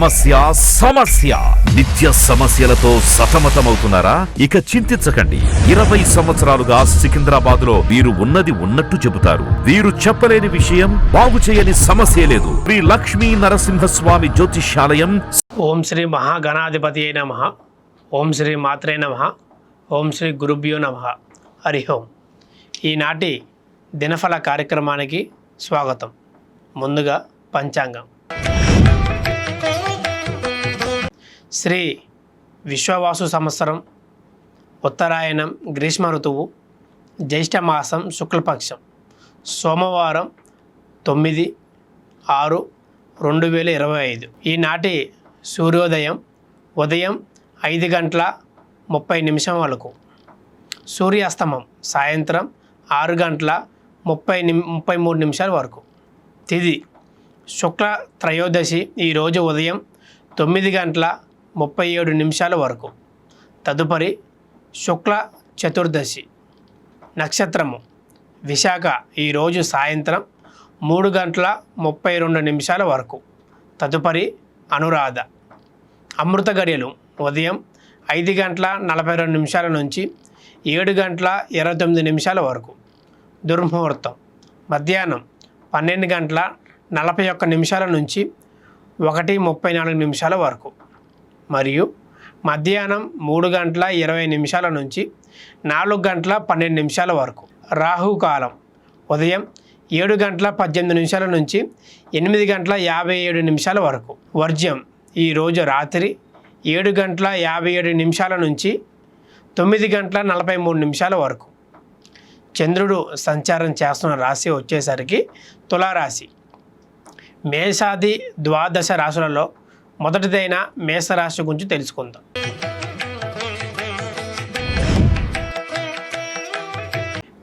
సమస్య సమస్య. నిత్య సమస్యలతో సతమతమవుతున్నారా? ఇక చింతించకండి. ఇరవై సంవత్సరాలుగా సికింద్రాబాద్లో వీరు ఉన్నది ఉన్నట్టు చెబుతారు. వీరు చెప్పలేని విషయం బాగు చేయని సమస్య లేదు. శ్రీ లక్ష్మీ నరసింహస్వామి జ్యోతిష్యాలయం ఓం శ్రీ మహాగణాధిపతి నమ. ఓం శ్రీ మాత్రే నమ. ఓం శ్రీ గురుభ్యో నమ. హరి ఓం. ఈనాటి దినఫల కార్యక్రమానికి స్వాగతం. ముందుగా పంచాంగం. శ్రీ విశ్వవాసు సంవత్సరం ఉత్తరాయణం గ్రీష్మ ఋతువు జ్యేష్ఠమాసం శుక్లపక్షం సోమవారం తొమ్మిది ఆరు రెండు వేల ఇరవై ఐదు. ఈనాటి సూర్యోదయం ఉదయం ఐదు గంటల ముప్పై నిమిషం వరకు. సూర్యాస్తమం సాయంత్రం ఆరు గంటల ముప్పై నిమి ముప్పై మూడు నిమిషాల వరకు. తిది శుక్ల త్రయోదశి ఈరోజు ఉదయం తొమ్మిది గంటల ముప్పై ఏడు నిమిషాల వరకు. తదుపరి శుక్ల చతుర్దశి. నక్షత్రము. విశాఖ ఈరోజు సాయంత్రం మూడు గంటల ముప్పై రెండు నిమిషాల వరకు. తదుపరి అనురాధ. అమృత గడియలు. ఉదయం ఐదు గంటల నలభై రెండు నిమిషాల నుంచి ఏడు గంటల ఇరవై తొమ్మిది నిమిషాల వరకు. దుర్ముహూర్తం. మధ్యాహ్నం పన్నెండు గంటల నలభై ఒక్క నిమిషాల నుంచి ఒకటి ముప్పై నాలుగు నిమిషాల వరకు. మరియు మధ్యాహ్నం మూడు గంటల ఇరవై నిమిషాల నుంచి నాలుగు గంటల పన్నెండు నిమిషాల వరకు. రాహుకాలం. ఉదయం ఏడు గంటల పద్దెనిమిది నిమిషాల నుంచి ఎనిమిది గంటల యాభై ఏడు నిమిషాల వరకు. వర్జ్యం. ఈరోజు రాత్రి ఏడు గంటల యాభై ఏడు నిమిషాల నుంచి తొమ్మిది గంటల నలభై మూడు నిమిషాల వరకు. చంద్రుడు సంచారం చేస్తున్న రాశి వచ్చేసరికి తులారాశి. మేషాది ద్వాదశ రాశులలో మొదటిదైన మేషరాశి గురించి తెలుసుకుందాం.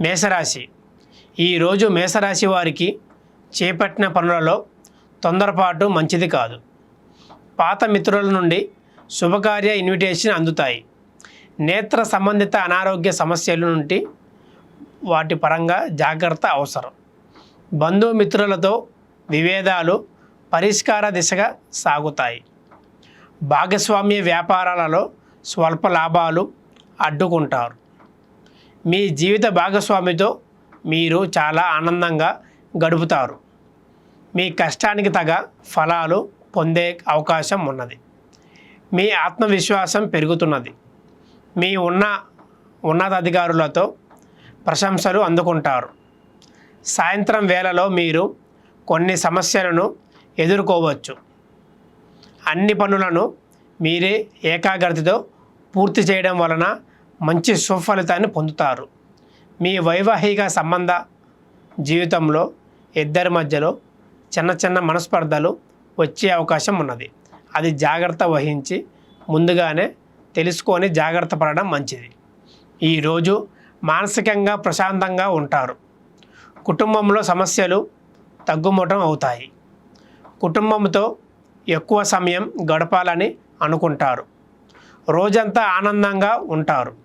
మేషరాశి. ఈరోజు మేషరాశి వారికి చేపట్టిన పనులలో తొందరపాటు మంచిది కాదు. పాత మిత్రుల నుండి శుభకార్య ఇన్విటేషన్ అందుతాయి. నేత్ర సంబంధిత అనారోగ్య సమస్యల నుండి వాటి పరంగా జాగ్రత్త అవసరం. బంధుమిత్రులతో విభేదాలు పరిష్కార దిశగా సాగుతాయి. భాగస్వామ్య వ్యాపారాలలో స్వల్ప లాభాలు అడ్డుకుంటారు. మీ జీవిత భాగస్వామితో మీరు చాలా ఆనందంగా గడుపుతారు. మీ కష్టానికి తగ ఫలాలు పొందే అవకాశం ఉన్నది. మీ ఆత్మవిశ్వాసం పెరుగుతున్నది. మీ ఉన్న ఉన్నతాధికారులతో ప్రశంసలు అందుకుంటారు. సాయంత్రం వేళలో మీరు కొన్ని సమస్యలను ఎదుర్కోవచ్చు. అన్ని పనులను మీరే ఏకాగ్రతతో పూర్తి చేయడం వలన మంచి సుఫలితాన్ని పొందుతారు. మీ వైవాహిక సంబంధ జీవితంలో ఇద్దరి మధ్యలో చిన్న చిన్న మనస్పర్ధలు వచ్చే అవకాశం ఉన్నది. అది జాగ్రత్త వహించి ముందుగానే తెలుసుకొని జాగ్రత్త పడడం మంచిది. ఈరోజు మానసికంగా ప్రశాంతంగా ఉంటారు. కుటుంబంలో సమస్యలు తగ్గుముఖం అవుతాయి. కుటుంబంతో ఎక్కువ సమయం గడపాలని అనుకుంటారు. రోజంతా ఆనందంగా ఉంటారు.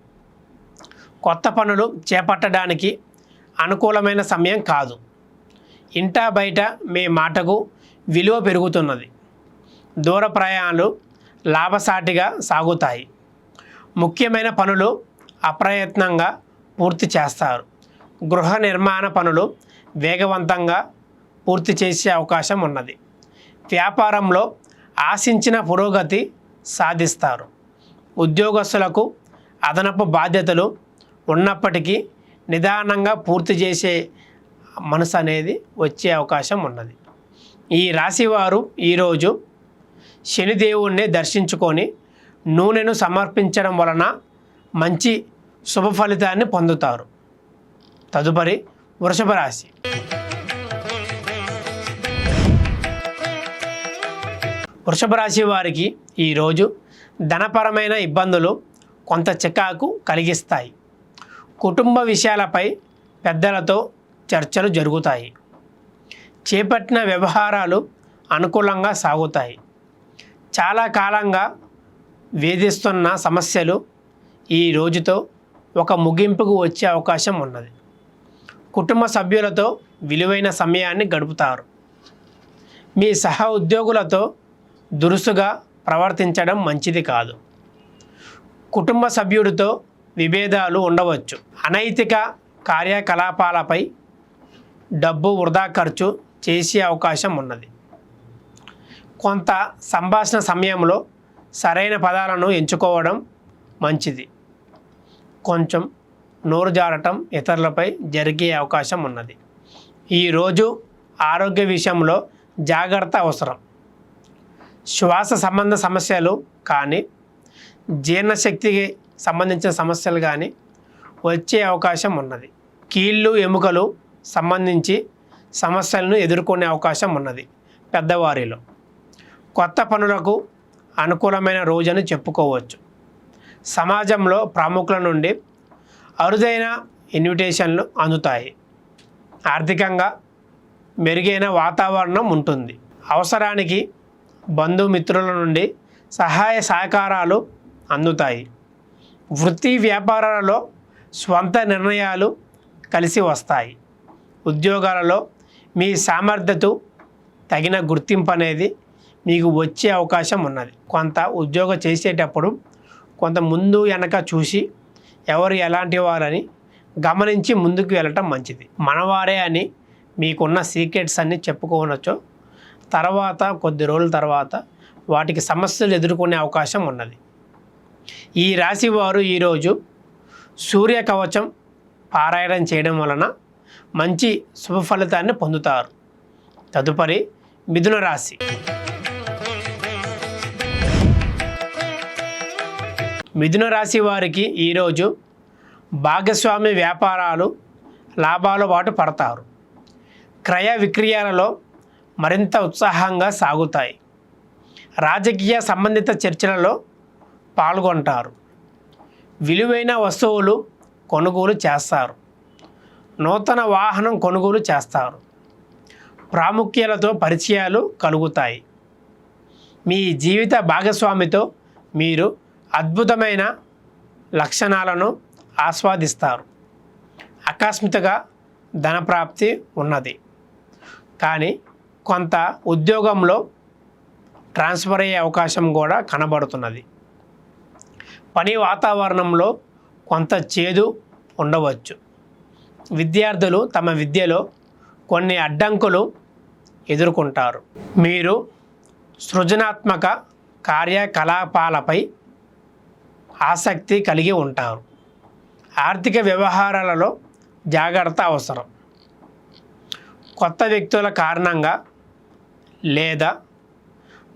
కొత్త పనులు చేపట్టడానికి అనుకూలమైన సమయం కాదు. ఇంటా బయట మీ మాటకు విలువ పెరుగుతున్నది. దూర ప్రయాణాలు లాభసాటిగా సాగుతాయి. ముఖ్యమైన పనులు అప్రయత్నంగా పూర్తి చేస్తారు. గృహ నిర్మాణ పనులు వేగవంతంగా పూర్తి చేసే అవకాశం ఉన్నది. వ్యాపారంలో ఆశించిన పురోగతి సాధిస్తారు. ఉద్యోగస్తులకు అదనపు బాధ్యతలు ఉన్నప్పటికీ నిదానంగా పూర్తి చేసే మనసు అనేది వచ్చే అవకాశం ఉన్నది. ఈ రాశివారు ఈరోజు శనిదేవుణ్ణి దర్శించుకొని నూనెను సమర్పించడం వలన మంచి శుభ ఫలితాన్ని పొందుతారు. తదుపరి వృషభ రాశి. వృషభ రాశి వారికి ఈరోజు ధనపరమైన ఇబ్బందులు కొంత చికాకు కలిగిస్తాయి. కుటుంబ విషయాలపై పెద్దలతో చర్చలు జరుగుతాయి. చేపట్టిన వ్యవహారాలు అనుకూలంగా సాగుతాయి. చాలా కాలంగా వేధిస్తున్న సమస్యలు ఈ రోజుతో ఒక ముగింపుకు వచ్చే అవకాశం ఉన్నది. కుటుంబ సభ్యులతో విలువైన సమయాన్ని గడుపుతారు. మీ సహ ఉద్యోగులతో దురుసుగా ప్రవర్తించడం మంచిది కాదు. కుటుంబ సభ్యుడితో విభేదాలు ఉండవచ్చు. అనైతిక కార్యకలాపాలపై డబ్బు వృధా ఖర్చు చేసే అవకాశం ఉన్నది. కొంత సంభాషణ సమయంలో సరైన పదాలను ఎంచుకోవడం మంచిది. కొంచెం నోరు జారటం ఇతరులపై జరిగే అవకాశం ఉన్నది. ఈరోజు ఆరోగ్య విషయంలో జాగ్రత్త అవసరం. శ్వాస సంబంధ సమస్యలు కానీ జీర్ణశక్తికి సంబంధించిన సమస్యలు కానీ వచ్చే అవకాశం ఉన్నది. కీళ్ళు ఎముకలు సంబంధించి సమస్యలను ఎదుర్కొనే అవకాశం ఉన్నది పెద్దవారిలో. కొత్త పనులకు అనుకూలమైన రోజని చెప్పుకోవచ్చు. సమాజంలో ప్రముఖుల నుండి అరుదైన ఇన్విటేషన్లు అందుతాయి. ఆర్థికంగా మెరుగైన వాతావరణం ఉంటుంది. అవసరానికి బంధుమిత్రుల నుండి సహాయ సహకారాలు అందుతాయి. వృత్తి వ్యాపారాలలో స్వంత నిర్ణయాలు కలిసి వస్తాయి. ఉద్యోగాలలో మీ సామర్థ్యత తగిన గుర్తింపు అనేది మీకు వచ్చే అవకాశం ఉన్నది. కొంత ఉద్యోగం చేసేటప్పుడు కొంత ముందు వెనక చూసి ఎవరు ఎలాంటి వారని గమనించి ముందుకు వెళ్ళటం మంచిది. మనవారే అని మీకున్న సీక్రెట్స్ అన్నీ చెప్పుకోవచ్చు తర్వాత కొద్ది రోజుల తర్వాత వాటికి సమస్యలు ఎదుర్కొనే అవకాశం ఉన్నది. ఈ రాశి వారు ఈరోజు సూర్య కవచం పారాయణం చేయడం వలన మంచి శుభ ఫలితాన్ని పొందుతారు. తదుపరి మిథున రాశి. మిథున రాశి వారికి ఈరోజు భాగస్వామి వ్యాపారాలు లాభాల బాటు పడతారు. క్రయ విక్రయాలలో మరింత ఉత్సాహంగా సాగుతాయి. రాజకీయ సంబంధిత చర్చలలో పాల్గొంటారు. విలువైన వస్తువులు కొనుగోలు చేస్తారు. నూతన వాహనం కొనుగోలు చేస్తారు. ప్రాముఖ్యాలతో పరిచయాలు కలుగుతాయి. మీ జీవిత భాగస్వామితో మీరు అద్భుతమైన లక్షణాలను ఆస్వాదిస్తారు. ఆకస్మికగా ధనప్రాప్తి ఉన్నది. కానీ కొంత ఉద్యోగంలో ట్రాన్స్ఫర్ అయ్యే అవకాశం కూడా కనబడుతున్నది. పని వాతావరణంలో కొంత చేదు ఉండవచ్చు. విద్యార్థులు తమ విద్యలో కొన్ని అడ్డంకులు ఎదుర్కొంటారు. మీరు సృజనాత్మక కార్యకలాపాలపై ఆసక్తి కలిగి ఉంటారు. ఆర్థిక వ్యవహారాలలో జాగ్రత్త అవసరం. కొత్త వ్యక్తుల కారణంగా లేదా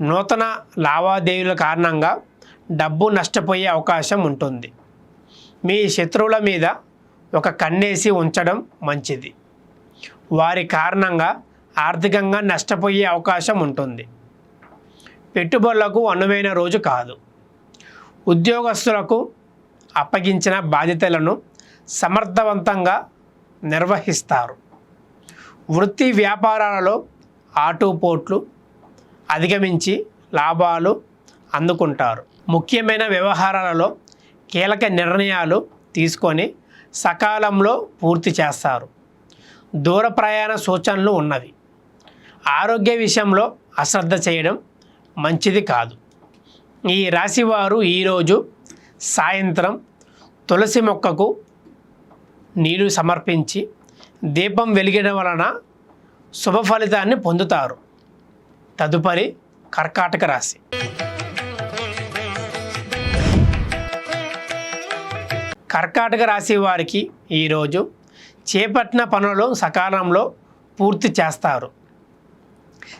నూతన లావాదేవీల కారణంగా డబ్బు నష్టపోయే అవకాశం ఉంటుంది. మీ శత్రువుల మీద ఒక కన్నేసి ఉంచడం మంచిది. వారి కారణంగా ఆర్థికంగా నష్టపోయే అవకాశం ఉంటుంది. పెట్టుబడులకు అనువైన రోజు కాదు. ఉద్యోగస్తులకు అప్పగించిన బాధ్యతలను సమర్థవంతంగా నిర్వహిస్తారు. వృత్తి వ్యాపారాలలో ఆటుపోట్లు అధిగమించి లాభాలు అందుకుంటారు. ముఖ్యమైన వ్యవహారాలలో కీలక నిర్ణయాలు తీసుకొని సకాలంలో పూర్తి చేస్తారు. దూర ప్రయాణ సూచనలు ఉన్నవి. ఆరోగ్య విషయంలో అశ్రద్ధ చేయడం మంచిది కాదు. ఈ రాశివారు ఈరోజు సాయంత్రం తులసి మొక్కకు నీరు సమర్పించి దీపం వెలిగడం వలన శుభ ఫలితాన్ని పొందుతారు. తదుపరి కర్కాటక రాశి. కర్కాటక రాశి వారికి ఈరోజు చేపట్టిన పనులు సకాలంలో పూర్తి చేస్తారు.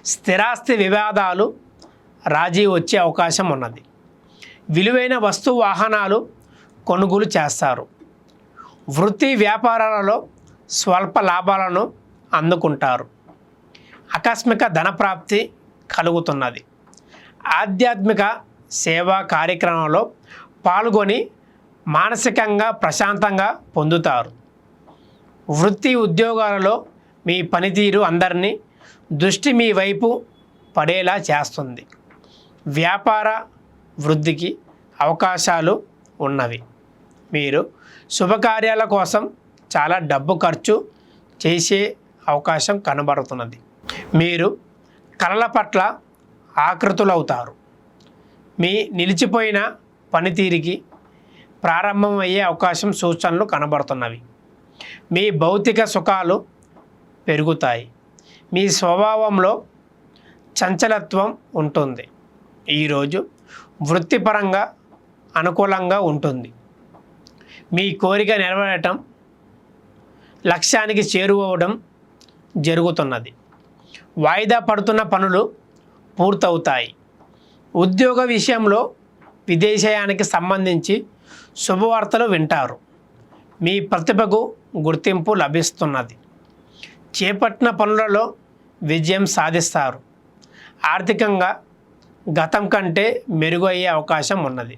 స్థిరాస్తి వివాదాలు రాజీ వచ్చే అవకాశం ఉన్నది. విలువైన వస్తు వాహనాలు కొనుగోలు చేస్తారు. వృత్తి వ్యాపారాలలో స్వల్ప లాభాలను అందుకుంటారు. ఆకస్మిక ధనప్రాప్తి కలుగుతున్నది. ఆధ్యాత్మిక సేవా కార్యక్రమంలో పాల్గొని మానసికంగా ప్రశాంతంగా పొందుతారు. వృత్తి ఉద్యోగాలలో మీ పనితీరు అందరినీ దృష్టి మీ వైపు పడేలా చేస్తుంది. వ్యాపార వృద్ధికి అవకాశాలు ఉన్నవి. మీరు శుభకార్యాల కోసం చాలా డబ్బు ఖర్చు చేసే అవకాశం కనబడుతున్నది. మీరు కళల పట్ల ఆకృతులవుతారు. మీ నిలిచిపోయిన పనితీరికి ప్రారంభమయ్యే అవకాశం సూచనలు కనబడుతున్నవి. మీ భౌతిక సుఖాలు పెరుగుతాయి. మీ స్వభావంలో చంచలత్వం ఉంటుంది. ఈరోజు వృత్తిపరంగా అనుకూలంగా ఉంటుంది. మీ కోరిక నెరవేరటం లక్ష్యానికి చేరువవడం జరుగుతున్నది. వాయిదా పడుతున్న పనులు పూర్తవుతాయి. ఉద్యోగ విషయంలో విదేశయానికి సంబంధించి శుభవార్తలు వింటారు. మీ ప్రతిభకు గుర్తింపు లభిస్తున్నది. చేపట్టిన పనులలో విజయం సాధిస్తారు. ఆర్థికంగా గతం కంటే మెరుగు అయ్యే అవకాశం ఉన్నది.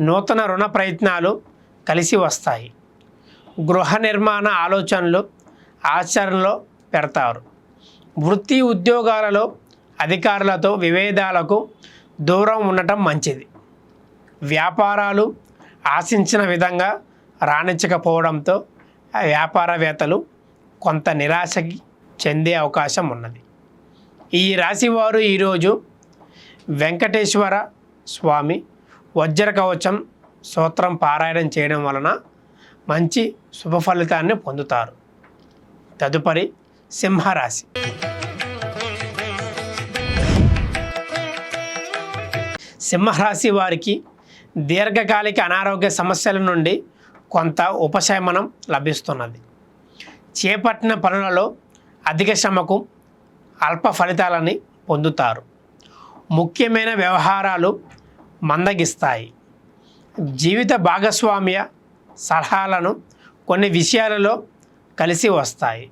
నూతన రుణ ప్రయత్నాలు కలిసి వస్తాయి. గృహ నిర్మాణ ఆలోచనలు ఆచరణలో పెడతారు. వృత్తి ఉద్యోగాలలో అధికారులతో విభేదాలకు దూరం ఉండటం మంచిది. వ్యాపారాలు ఆశించిన విధంగా రాణించకపోవడంతో వ్యాపారవేత్తలు కొంత నిరాశకి చెందే అవకాశం ఉన్నది. ఈ రాశివారు ఈరోజు వెంకటేశ్వర స్వామి వజ్ర కవచం సూత్రం పారాయణం చేయడం వలన మంచి శుభ ఫలితాన్ని పొందుతారు. తదుపరి సింహరాశి సింహరాశి వారికి దీర్ఘకాలిక అనారోగ్య సమస్యల నుండి కొంత ఉపశమనం లభిస్తున్నది. చేపట్టిన పనులలో అధిక శ్రమకు అల్ప ఫలితాలని పొందుతారు. ముఖ్యమైన వ్యవహారాలు మందగిస్తాయి. జీవిత భాగస్వామ్య సలహాలను కొన్ని విషయాలలో కలిసి వస్తాయి.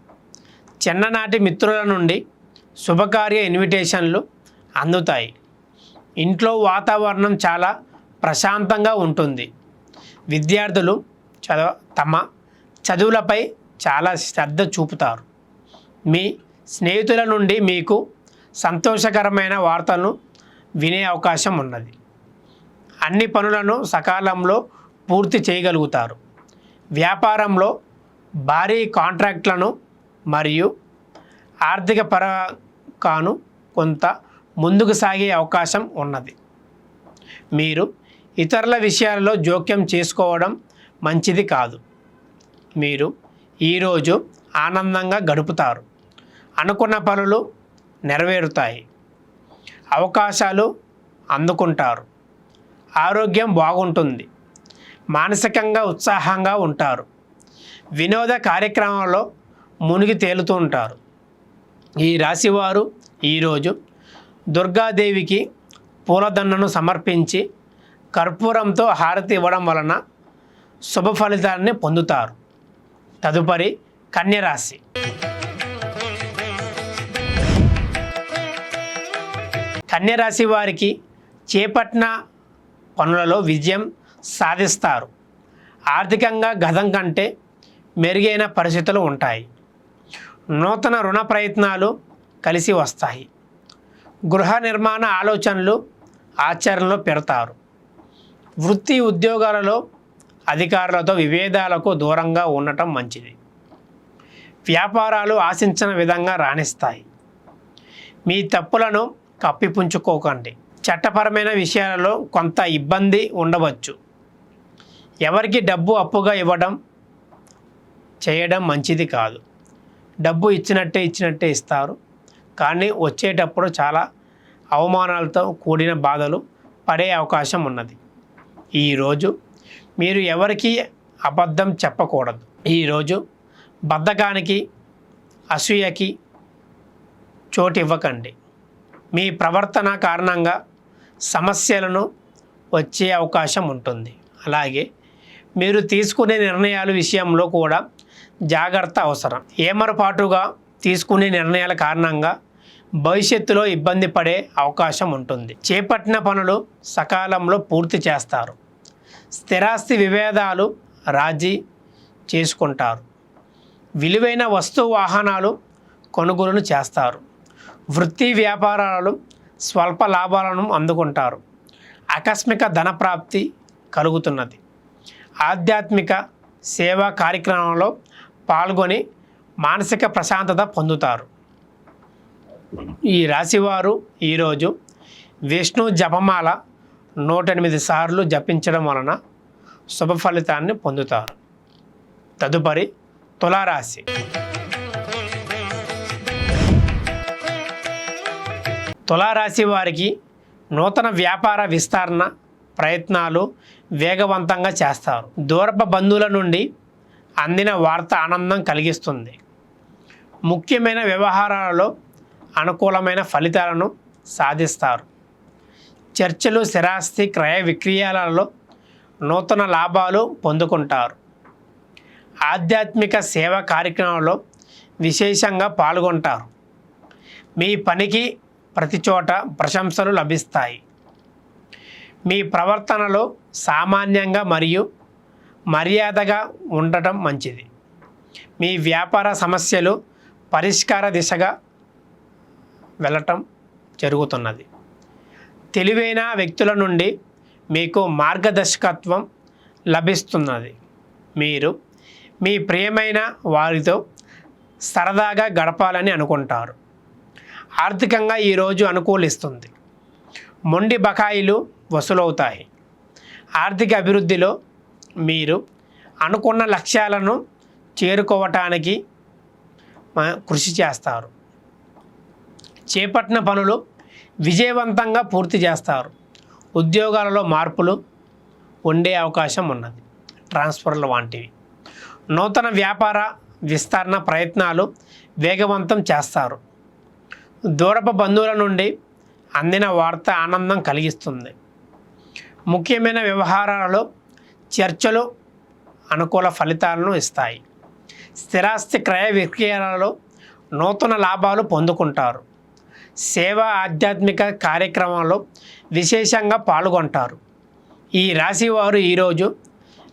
చిన్ననాటి మిత్రుల నుండి శుభకార్య ఇన్విటేషన్లు అందుతాయి. ఇంట్లో వాతావరణం చాలా ప్రశాంతంగా ఉంటుంది. విద్యార్థులు చదవ తమ చదువులపై చాలా శ్రద్ధ చూపుతారు. మీ స్నేహితుల నుండి మీకు సంతోషకరమైన వార్తలను వినే అవకాశం ఉన్నది. అన్ని పనులను సకాలంలో పూర్తి చేయగలుగుతారు. వ్యాపారంలో భారీ కాంట్రాక్ట్లను మరియు ఆర్థిక పరకాను కొంత ముందుకు సాగే అవకాశం ఉన్నది. మీరు ఇతరుల విషయాలలో జోక్యం చేసుకోవడం మంచిది కాదు. మీరు ఈరోజు ఆనందంగా గడుపుతారు. అనుకున్న పనులు నెరవేరుతాయి. అవకాశాలు అందుకుంటారు. ఆరోగ్యం బాగుంటుంది. మానసికంగా ఉత్సాహంగా ఉంటారు. వినోద కార్యక్రమంలో మునిగి తేలుతూ ఉంటారు. ఈ రాశివారు ఈరోజు దుర్గాదేవికి పూలదండను సమర్పించి కర్పూరంతో హారతి ఇవ్వడం వలన శుభ ఫలితాన్ని పొందుతారు. తదుపరి కన్యరాశి కన్యరాశి వారికి చేపట్టిన పనులలో విజయం సాధిస్తారు. ఆర్థికంగా గతం కంటే మెరుగైన పరిస్థితులు ఉంటాయి. నూతన రుణ ప్రయత్నాలు కలిసి వస్తాయి. గృహ నిర్మాణ ఆలోచనలు ఆచరణలో పెడతారు. వృత్తి ఉద్యోగాలలో అధికారులతో విభేదాలకు దూరంగా ఉండటం మంచిది. వ్యాపారాలు ఆశించిన విధంగా రాణిస్తాయి. మీ తప్పులను కప్పిపుంచుకోకండి. చట్టపరమైన విషయాలలో కొంత ఇబ్బంది ఉండవచ్చు. ఎవరికి డబ్బు అప్పుగా ఇవ్వడం చేయడం మంచిది కాదు. డబ్బు ఇచ్చినట్టే ఇచ్చినట్టే ఇస్తారు. కానీ వచ్చేటప్పుడు చాలా అవమానాలతో కూడిన బాధలు పడే అవకాశం ఉన్నది. ఈరోజు మీరు ఎవరికి అబద్ధం చెప్పకూడదు. ఈరోజు బద్ధకానికి అసూయకి చోటు ఇవ్వకండి. మీ ప్రవర్తన కారణంగా సమస్యలను వచ్చే అవకాశం ఉంటుంది. అలాగే మీరు తీసుకునే నిర్ణయాల విషయంలో కూడా జాగ్రత్త అవసరం. ఏమరపాటుగా తీసుకునే నిర్ణయాల కారణంగా భవిష్యత్తులో ఇబ్బంది పడే అవకాశం ఉంటుంది. చేపట్టిన పనులు సకాలంలో పూర్తి చేస్తారు. స్థిరాస్తి విభేదాలు రాజీ చేసుకుంటారు. విలువైన వస్తు వాహనాలు కొనుగోలు చేస్తారు. వృత్తి వ్యాపారాలు స్వల్ప లాభాలను అందుకుంటారు. ఆకస్మిక ధనప్రాప్తి కలుగుతున్నది. ఆధ్యాత్మిక సేవా కార్యక్రమంలో పాల్గొని మానసిక ప్రశాంతత పొందుతారు. ఈ రాశివారు ఈరోజు విష్ణు జపమాల నూట ఎనిమిది సార్లు జపించడం వలన శుభ ఫలితాన్ని పొందుతారు. తదుపరి తులారాశి. తులారాశి వారికి నూతన వ్యాపార విస్తరణ ప్రయత్నాలు వేగవంతంగా చేస్తారు. దూరప బంధువుల నుండి అందిన వార్త ఆనందం కలిగిస్తుంది. ముఖ్యమైన వ్యవహారాలలో అనుకూలమైన ఫలితాలను సాధిస్తారు. చర్చలు స్థిరాస్తి క్రయ విక్రయాలలో నూతన లాభాలు పొందుకుంటారు. ఆధ్యాత్మిక సేవ కార్యక్రమంలో విశేషంగా పాల్గొంటారు. మీ పనికి ప్రతి చోట ప్రశంసలు లభిస్తాయి. మీ ప్రవర్తనలో సామాన్యంగా మరియు మర్యాదగా ఉండటం మంచిది. మీ వ్యాపార సమస్యలు పరిష్కార దిశగా వెళ్ళటం జరుగుతున్నది. తెలివైన వ్యక్తుల నుండి మీకు మార్గదర్శకత్వం లభిస్తున్నది. మీరు మీ ప్రియమైన వారితో సరదాగా గడపాలని అనుకుంటారు. ఆర్థికంగా ఈరోజు అనుకూలిస్తుంది. మొండి బకాయిలు వసూలవుతాయి. ఆర్థిక అభివృద్ధిలో మీరు అనుకున్న లక్ష్యాలను చేరుకోవటానికి కృషి చేస్తారు. చేపట్టిన పనులు విజయవంతంగా పూర్తి చేస్తారు. ఉద్యోగాలలో మార్పులు ఉండే అవకాశం ఉన్నది. ట్రాన్స్ఫర్ల వంటివి. నూతన వ్యాపార విస్తరణ ప్రయత్నాలు వేగవంతం చేస్తారు. దూరపు బంధువుల నుండి అందిన వార్త ఆనందం కలిగిస్తుంది. ముఖ్యమైన వ్యవహారాలలో చర్చలు అనుకూల ఫలితాలను ఇస్తాయి. స్థిరాస్తి క్రయ విక్రయాలలో నూతన లాభాలు పొందుకుంటారు. సేవా ఆధ్యాత్మిక కార్యక్రమాల్లో విశేషంగా పాల్గొంటారు. ఈ రాశి వారు ఈరోజు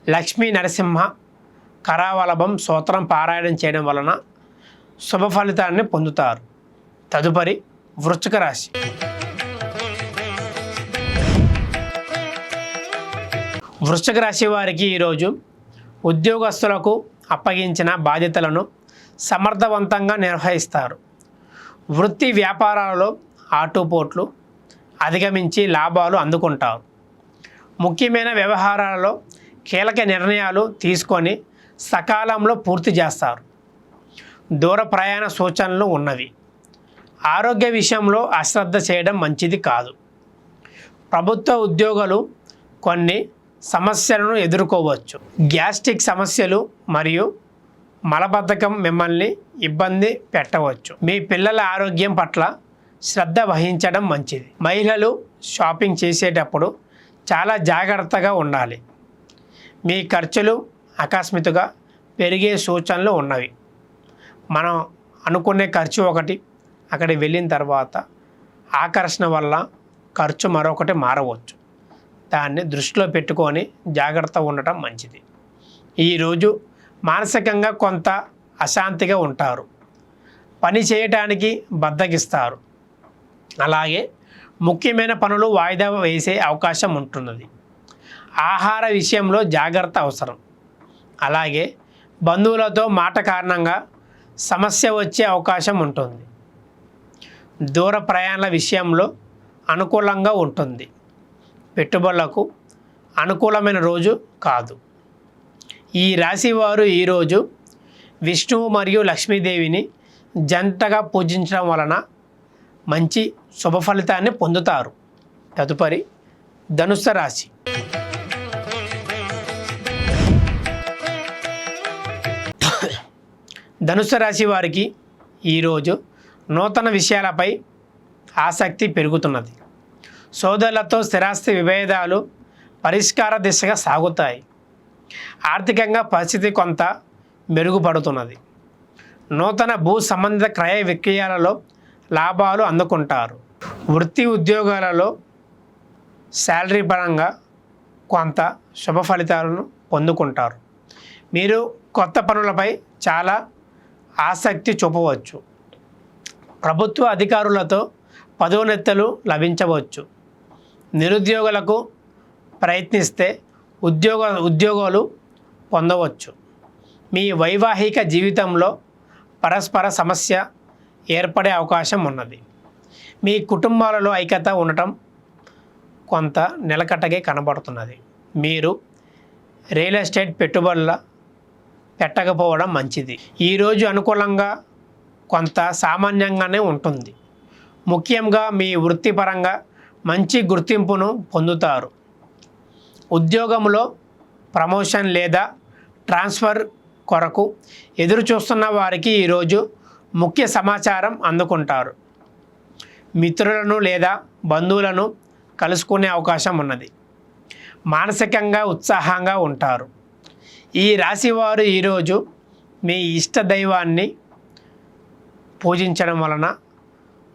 లక్ష్మీ నరసింహ కరావలభం సూత్రం పారాయణం చేయడం వలన శుభ ఫలితాన్ని పొందుతారు. తదుపరి వృశ్చిక రాశి. వృశ్చిక రాశి వారికి ఈరోజు ఉద్యోగస్తులకు అప్పగించిన బాధ్యతలను సమర్థవంతంగా నిర్వహిస్తారు. వృత్తి వ్యాపారాలలో ఆటుపోట్లు అధిగమించి లాభాలు అందుకుంటారు. ముఖ్యమైన వ్యవహారాలలో కీలక నిర్ణయాలు తీసుకొని సకాలంలో పూర్తి చేస్తారు. దూర ప్రయాణ సూచనలు ఉన్నవి. ఆరోగ్య విషయంలో అశ్రద్ధ చేయడం మంచిది కాదు. ప్రభుత్వ ఉద్యోగులు కొన్ని సమస్యలను ఎదుర్కోవచ్చు. గ్యాస్ట్రిక్ సమస్యలు మరియు మలబద్ధకం మిమ్మల్ని ఇబ్బంది పెట్టవచ్చు. మీ పిల్లల ఆరోగ్యం పట్ల శ్రద్ధ వహించడం మంచిది. మహిళలు షాపింగ్ చేసేటప్పుడు చాలా జాగ్రత్తగా ఉండాలి. మీ ఖర్చులు అకస్మాత్తుగా పెరిగే సూచనలు ఉన్నవి. మనం అనుకునే ఖర్చు ఒకటి అక్కడికి వెళ్ళిన తర్వాత ఆకర్షణ వల్ల ఖర్చు మరొకటి మారవచ్చు. దాన్ని దృష్టిలో పెట్టుకొని జాగ్రత్త ఉండటం మంచిది. ఈరోజు మానసికంగా కొంత అశాంతిగా ఉంటారు. పని చేయటానికి బద్దకిస్తారు. అలాగే ముఖ్యమైన పనులు వాయిదా వేసే అవకాశం ఉంటున్నది. ఆహార విషయంలో జాగ్రత్త అవసరం. అలాగే బంధువులతో మాట కారణంగా సమస్య వచ్చే అవకాశం ఉంటుంది. దూర ప్రయాణాల విషయంలో అనుకూలంగా ఉంటుంది. పెట్టుబడులకు అనుకూలమైన రోజు కాదు. ఈ రాశి వారు ఈరోజు విష్ణువు మరియు లక్ష్మీదేవిని జంటగా పూజించడం వలన మంచి శుభ ఫలితాన్ని పొందుతారు. తదుపరి ధనుస్స రాశి. ధనుస్సు రాశి వారికి ఈరోజు నూతన విషయాలపై ఆసక్తి పెరుగుతున్నది. సోదరులతో స్థిరాస్తి విభేదాలు పరిష్కార దిశగా సాగుతాయి. ఆర్థికంగా పరిస్థితి కొంత మెరుగుపడుతున్నది. నూతన భూ సంబంధిత క్రయ విక్రయాలలో లాభాలు అందుకుంటారు. వృత్తి ఉద్యోగాలలో శాలరీ పరంగా కొంత శుభ ఫలితాలను పొందుకుంటారు. మీరు కొత్త పనులపై చాలా ఆసక్తి చూపవచ్చు. ప్రభుత్వ అధికారులతో పదోన్నతులు లభించవచ్చు. నిరుద్యోగులకు ప్రయత్నిస్తే ఉద్యోగ ఉద్యోగాలు పొందవచ్చు. మీ వైవాహిక జీవితంలో పరస్పర సమస్య ఏర్పడే అవకాశం ఉన్నది. మీ కుటుంబాలలో ఐక్యత ఉండటం కొంత నిలకట్టగే కనబడుతున్నది. మీరు రియల్ ఎస్టేట్ పెట్టుబడుల పెట్టకపోవడం మంచిది. ఈరోజు అనుకూలంగా కొంత సామాన్యంగానే ఉంటుంది. ముఖ్యంగా మీ వృత్తిపరంగా మంచి గుర్తింపును పొందుతారు. ఉద్యోగంలో ప్రమోషన్ లేదా ట్రాన్స్ఫర్ కొరకు ఎదురు చూస్తున్న వారికి ఈరోజు ముఖ్య సమాచారం అందుకుంటారు. మిత్రులను లేదా బంధువులను కలుసుకునే అవకాశం ఉన్నది. మానసికంగా ఉత్సాహంగా ఉంటారు. ఈ రాశివారు ఈరోజు మీ ఇష్ట దైవాన్ని పూజించడం వలన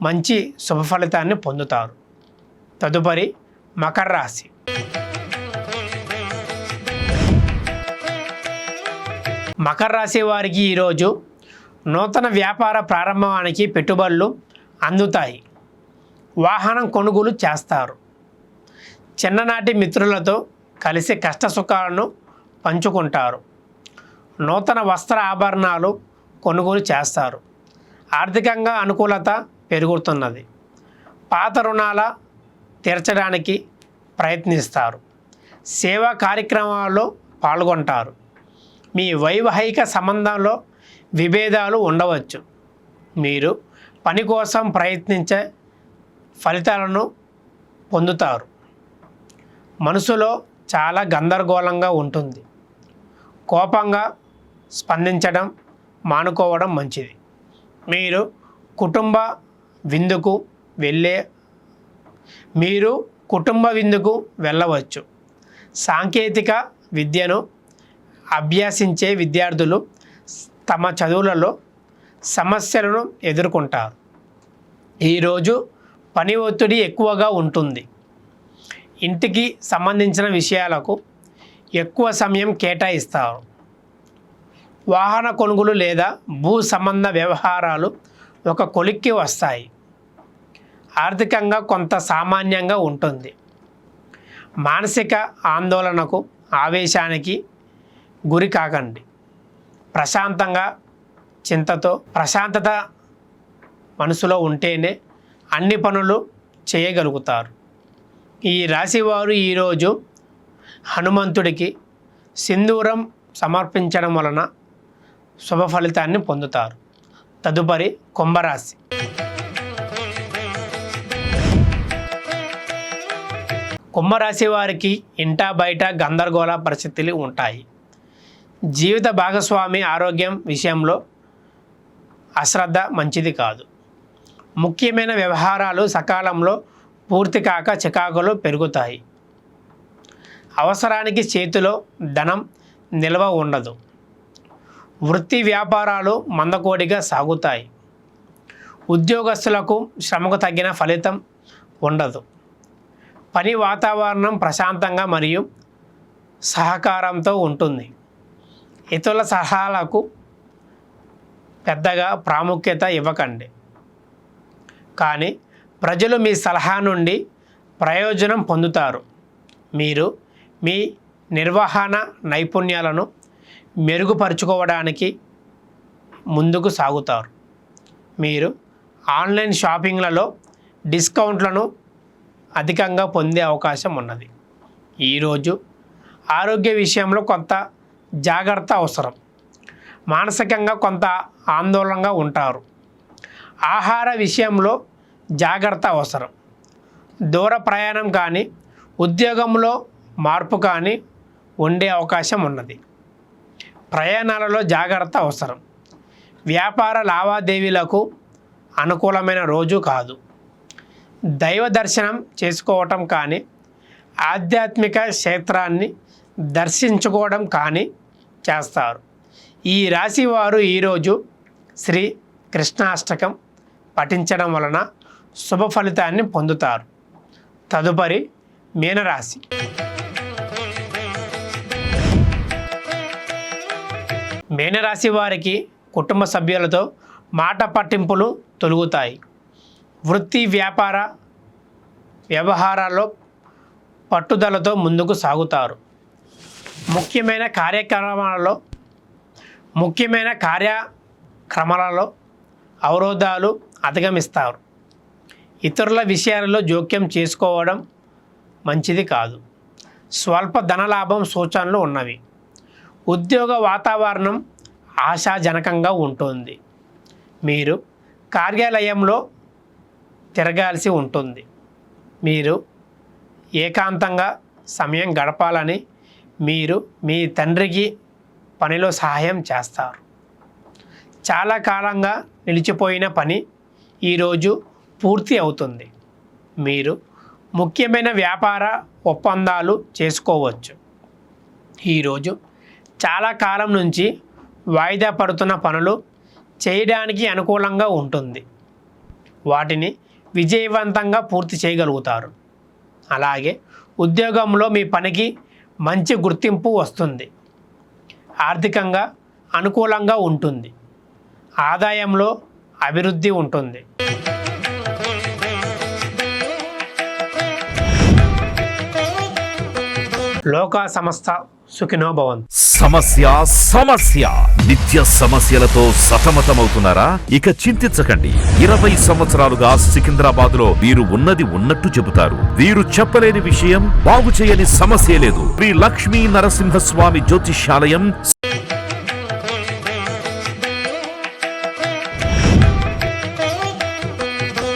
మంచి శుభ ఫలితాన్ని పొందుతారు. తదుపరి మకర రాశి. మకర రాశి వారికి ఈరోజు నూతన వ్యాపార ప్రారంభానికి పెట్టుబడులు అందుతాయి. వాహనం కొనుగోలు చేస్తారు. చిన్ననాటి మిత్రులతో కలిసి కష్ట సుఖాలను పంచుకుంటారు. నూతన వస్త్ర ఆభరణాలు కొనుగోలు చేస్తారు. ఆర్థికంగా అనుకూలత పెరుగుతున్నది. పాత రుణాల తీర్చడానికి ప్రయత్నిస్తారు. సేవా కార్యక్రమాల్లో పాల్గొంటారు. మీ వైవాహిక సంబంధంలో విభేదాలు ఉండవచ్చు. మీరు పని కోసం ప్రయత్నించే ఫలితాలను పొందుతారు. మనసులో చాలా గందరగోళంగా ఉంటుంది. కోపంగా స్పందించడం మానుకోవడం మంచిది. మీరు కుటుంబ విందుకు వెళ్ళే మీరు కుటుంబ విందుకు వెళ్ళవచ్చు. సాంకేతిక విద్యను అభ్యసించే విద్యార్థులు తమ చదువులలో సమస్యలను ఎదుర్కొంటారు. ఈరోజు పని ఒత్తిడి ఎక్కువగా ఉంటుంది. ఇంటికి సంబంధించిన విషయాలకు ఎక్కువ సమయం కేటాయిస్తారు. వాహన కొనుగోలు లేదా భూ సంబంధ వ్యవహారాలు ఒక కొలిక్కి వస్తాయి. ఆర్థికంగా కొంత సామాన్యంగా ఉంటుంది. మానసిక ఆందోళనకు ఆవేశానికి గురి కాకండి. ప్రశాంతంగా చింతతో ప్రశాంతత మనసులో ఉంటేనే అన్ని పనులు చేయగలుగుతారు. ఈ రాశివారు ఈరోజు హనుమంతుడికి సింధూరం సమర్పించడం వలన శుభ ఫలితాన్ని పొందుతారు. తదుపరి కుంభరాశి. కుంభరాశి వారికి ఇంటా బయట గందరగోళ పరిస్థితులు ఉంటాయి. జీవిత భాగస్వామి ఆరోగ్యం విషయంలో అశ్రద్ధ మంచిది కాదు. ముఖ్యమైన వ్యవహారాలు సకాలంలో పూర్తి కాక చికాకులు పెరుగుతాయి. అవసరానికి చేతిలో ధనం నిల్వ ఉండదు. వృత్తి వ్యాపారాలు మందకోడిగా సాగుతాయి. ఉద్యోగస్తులకు శ్రమకు తగిన ఫలితం ఉండదు. పని వాతావరణం ప్రశాంతంగా మరియు సహకారంతో ఉంటుంది. ఇతరుల సలహాలకు పెద్దగా ప్రాముఖ్యత ఇవ్వకండి. కానీ ప్రజలు మీ సలహా నుండి ప్రయోజనం పొందుతారు. మీరు మీ నిర్వహణ నైపుణ్యాలను మెరుగుపరుచుకోవడానికి ముందుకు సాగుతారు. మీరు ఆన్లైన్ షాపింగ్లలో డిస్కౌంట్లను అధికంగా పొందే అవకాశం ఉన్నది. ఈరోజు ఆరోగ్య విషయంలో కొంత జాగ్రత్త అవసరం. మానసికంగా కొంత ఆందోళనగా ఉంటారు. ఆహార విషయంలో జాగ్రత్త అవసరం. దూర ప్రయాణం కానీ ఉద్యోగంలో మార్పు కానీ ఉండే అవకాశం ఉన్నది. ప్రయాణాలలో జాగ్రత్త అవసరం. వ్యాపార లావాదేవీలకు అనుకూలమైన రోజు కాదు. దైవ దర్శనం చేసుకోవటం కానీ ఆధ్యాత్మిక క్షేత్రాన్ని దర్శించుకోవడం కానీ చేస్తారు. ఈ రాశి వారు ఈరోజు శ్రీ కృష్ణాష్టకం పఠించడం వలన శుభ ఫలితాన్ని పొందుతారు. తదుపరి మీనరాశి. మీనరాశి వారికి కుటుంబ సభ్యులతో మాట పట్టింపులు తొలుగుతాయి. వృత్తి వ్యాపార వ్యవహారాల్లో పట్టుదలతో ముందుకు సాగుతారు. ముఖ్యమైన కార్యక్రమాలలో ముఖ్యమైన కార్యక్రమాలలో అవరోధాలు అధిగమిస్తారు. ఇతరుల విషయాలలో జోక్యం చేసుకోవడం మంచిది కాదు. స్వల్ప ధనలాభం సూచనలు ఉన్నవి. ఉద్యోగ వాతావరణం ఆశాజనకంగా ఉంటుంది. మీరు కార్యాలయంలో తిరగాల్సి ఉంటుంది. మీరు ఏకాంతంగా సమయం గడపాలని మీరు మీ తండ్రికి పనిలో సహాయం చేస్తారు. చాలా కాలంగా నిలిచిపోయిన పని ఈరోజు పూర్తి అవుతుంది. మీరు ముఖ్యమైన వ్యాపార ఒప్పందాలు చేసుకోవచ్చు. ఈరోజు చాలా కాలం నుంచి వాయిదా పడుతున్న పనులు చేయడానికి అనుకూలంగా ఉంటుంది. వాటిని విజయవంతంగా పూర్తి చేయగలుగుతారు. అలాగే ఉద్యోగంలో మీ పనికి మంచి గుర్తింపు వస్తుంది. ఆర్థికంగా అనుకూలంగా ఉంటుంది. ఆదాయంలో అభివృద్ధి ఉంటుంది. లోకా సంస్థ సుఖినో భవంతు. సమస్య సమస్య. నిత్య సమస్యలతో సతమతమవుతున్నారా? ఇక చింతించకండి. ఇరవై సంవత్సరాలుగా సికింద్రాబాద్లో వీరు ఉన్నది ఉన్నట్టు చెబుతారు. వీరు చెప్పలేని విషయం బాగు చేయని సమస్య లేదు. శ్రీ లక్ష్మీ నరసింహస్వామి జ్యోతిష్యాలయం